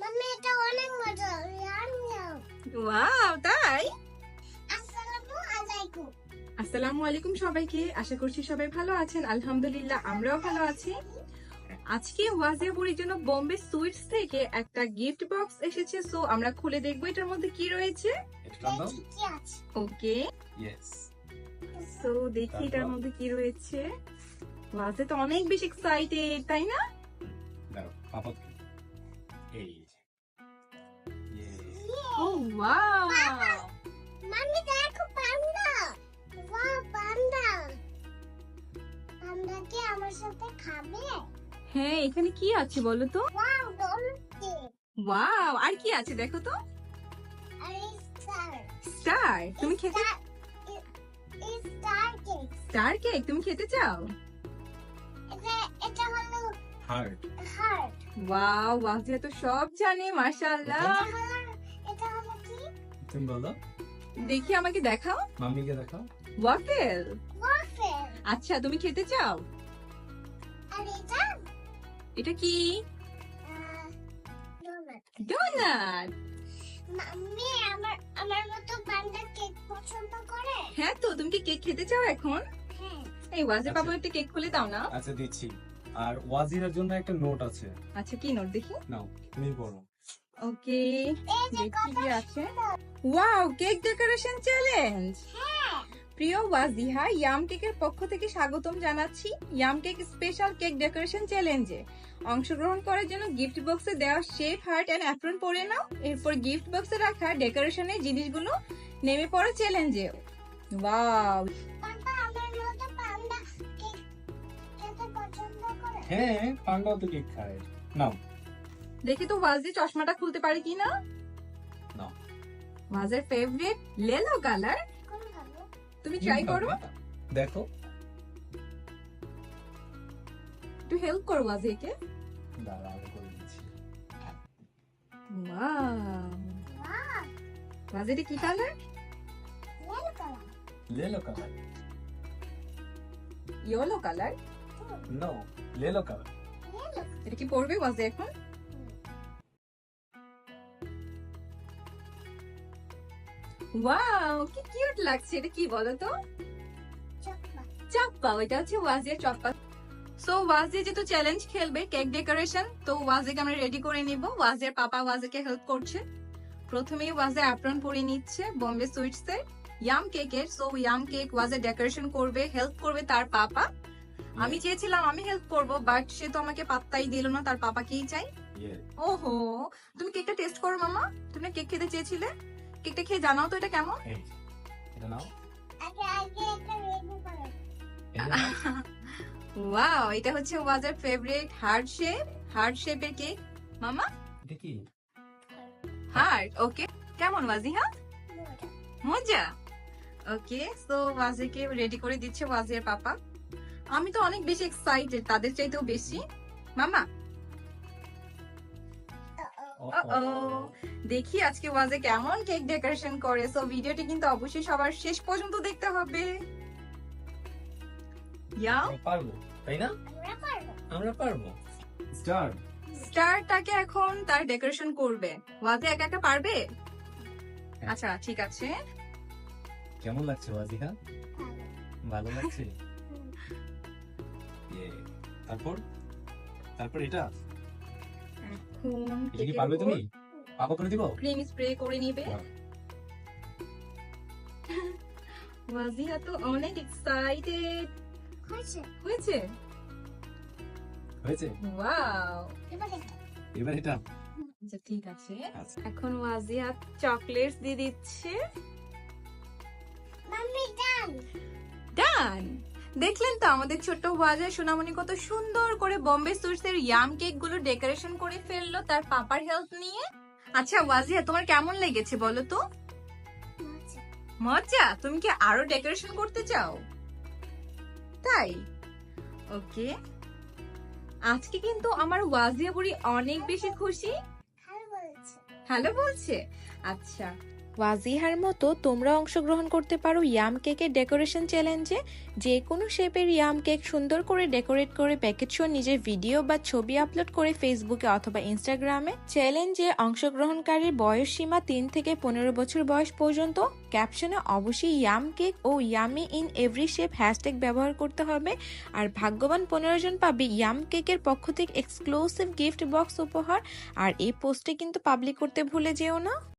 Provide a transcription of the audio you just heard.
Mummy এটা অনেক মজা ওয়াও তাই? আসসালামু আলাইকুম। আসসালামু আলাইকুম সবাইকে আশা করছি সবাই ভালো আছেন। আলহামদুলিল্লাহ আমরাও ভালো আছি। আজকে ওয়াজিয়া বুড়ির জন্য বোম্বে সুইটস থেকে একটা গিফট বক্স এসেছে সো আমরা খুলে দেখব এটার মধ্যে কি রয়েছে। ওকে। সো দেখি এটার মধ্যে কি রয়েছে। ওয়াজিয়া তো অনেক বেশি এক্সাইটেড তাই না? এই ও দেখো পান্ডা ওয়াও পান্ডা পান্ডা কি আমার সাথে খাবে হ্যাঁ এখানে কি আছে বলো তো? ওয়াও আর কি আছে দেখো তো? আর স্টার স্টার তুমি খেতে স্টার কেক স্টার কেক তুমি খেতে চাও? এটা এটা হলো হার্ট হার্ট ওয়াও ওয়াজিয়া তো সব জানে মাশাআল্লাহ। তুমি বলো। দেখি আমাকে দেখাও। মাম্মিকে দেখাও। ওয়াফেল ওয়াফেল আচ্ছা তুমি খেতে চাও? আর এটা? এটা কি? ডোনাট ডোনাট মাম্মি আমার আমার মতো পান্ডা কেক পছন্দ করে? হ্যাঁ তো তুমি কি কেক খেতে চাও এখন? হ্যাঁ। এই ওয়াজে আচ্ছা। বাবু একটা কেক খুলে দাও না। আচ্ছা দিচ্ছি। আর ওয়াজিরের জন্য একটা নোট আছে। আচ্ছা কি নোট দেখি? নাও তুমি পড়ো। ওকে এই দেখি কি আছে। ওয়াও কেক ডেকোরেশন চ্যালেঞ্জ হ্যাঁ। প্রিয় ওয়াজিহা ইয়াম কেকের পক্ষ থেকে স্বাগতম জানাচ্ছি yum cake special cake decoration চ্যালেঞ্জে অংশগ্রহণ করার জন্য গিফট বক্সে দেওয়া শেপ হার্ট অ্যান্ড অ্যাপ্রন পরে নাও। এরপর গিফট বক্সে রাখা ডেকোরেশনের জিনিসগুলো নেমে পড়ো চ্যালেঞ্জে ওয়াও মতো পান্ডা হ্যাঁ তো কেক খায়। নাও। দেখি তো ওয়াজি চশমাটা খুলতে পারে কিনা। ওয়াজের ফেভারিট লেলো কালার তুমি ট্রাই করো। দেখো। একটু হেল্প করো দাঁড়া আমি করে দিচ্ছি। কি কালার লাল colour yellow colour yellow colour no yellow colour এটা কি পড়বে ওয়াজি এখন? ওয়াও কি কিউট লাগছে এটা কি বলো তো চাপ্পা ওইটা হচ্ছে ওয়াজির চাপ্পা। সো ওয়াজি যেহেতু চ্যালেঞ্জ খেলবে কেক ডেকোরেশন তো ওয়াজিকে আমরা রেডি করে নিব। ওয়াজের পাপা ওয়াজিকে হেল্প করছে। প্রথমেই ওয়াজে অ্যাপ্রন পরে নিচ্ছে বোম্বে সুইটস। এর ইয়াম কেকের সো ইয়াম কেক ওয়াজে ডেকোরেশন করবে হেল্প করবে তার পাপা। আমি চেয়েছিলাম আমি হেল্প করব বাট সে তো আমাকে পাত্তাই দিল না তার পাপাকেই চাই। ওহো তুমি কেকটা টেস্ট করো মামা। তুমি কেক খেতে চেয়েছিলে? কেকটা খেয়ে জানাও তো এটা কেমন? এটা নাও। ওয়াও এটা হচ্ছে ওয়াজের ফেভারিট হার্ট শেপ হার্ট শেপের কেক মামা? কি? হার্ট ওকে কেমন ওয়াজিহা? মজা। ওকে সো ওয়াজিকে রেডি করে দিচ্ছে ওয়াজির পাপা। আমি তো অনেক বেশি এক্সাইটেড তাদের চাইতেও বেশি। মামা দেখি আজকে ওয়াজে কেমন কেক ডেকোরেশন করে। সো ভিডিওটি কিন্তু অবশ্যই সবার শেষ পর্যন্ত দেখতে হবে। ইয়া পারব তাই না? আমরা পারব। আমরা পারব। স্টার স্টারটাকে এখন তার ডেকোরেশন করবে। ওয়াজে একা একা পারবে? হ্যাঁ। আচ্ছা ঠিক আছে। কেমন লাগছে ওয়াজিহা? ভালো ভালো। লাগছে ইয়ে তারপর? তারপর এটা? এখন এটা কি পারবে তুমি? পাপা করে দিব? ক্রিম স্প্রে করে নিবে। ওয়াজিয়া তো অনেক এক্সাইটেড হয়েছে। হয়েছে? হয়েছে? ওয়াও এবার এটা। এবার এটা? আচ্ছা ঠিক আছে। আচ্ছা। এখন ওয়াজিয়া চকলেটস দিয়ে দিচ্ছে। মাম্মি ডান ডান দেখলেন তো আমাদের ছোট্ট বাজার সোনামণি কত সুন্দর করে বম্বে সুইটস এর ইয়াম কেকগুলো ডেকোরেশন করে ফেলল তার পাপার হেল্প নিয়ে। আচ্ছা ওয়াজিয়া তোমার কেমন লেগেছে বলো তো? মজা। তুমি কি আরও ডেকোরেশন করতে চাও? তাই? ওকে। আজকে কিন্তু আমার ওয়াজিয়া বুড়ি অনেক বেশি খুশি। হ্যালো বলছে? আচ্ছা। ওয়াজিহার মতো তোমরা অংশগ্রহণ করতে পারো ইয়াম কেকের ডেকোরেশন চ্যালেঞ্জে। যে কোনো শেপের ইয়াম কেক সুন্দর করে ডেকোরেট করে প্যাকেট সহ নিজের ভিডিও বা ছবি আপলোড করে ফেসবুকে অথবা ইনস্টাগ্রামে। চ্যালেঞ্জে অংশগ্রহণকারীর বয়স সীমা তিন থেকে পনেরো বছর বয়স পর্যন্ত। ক্যাপশনে অবশ্যই yum cake O yummy in every shape hashtag ব্যবহার করতে হবে। আর ভাগ্যবান পনেরো জন পাবে ইয়াম কেকের পক্ষ থেকে এক্সক্লুসিভ গিফট বক্স উপহার। আর এই পোস্টে কিন্তু পাবলিক করতে ভুলে যেও না।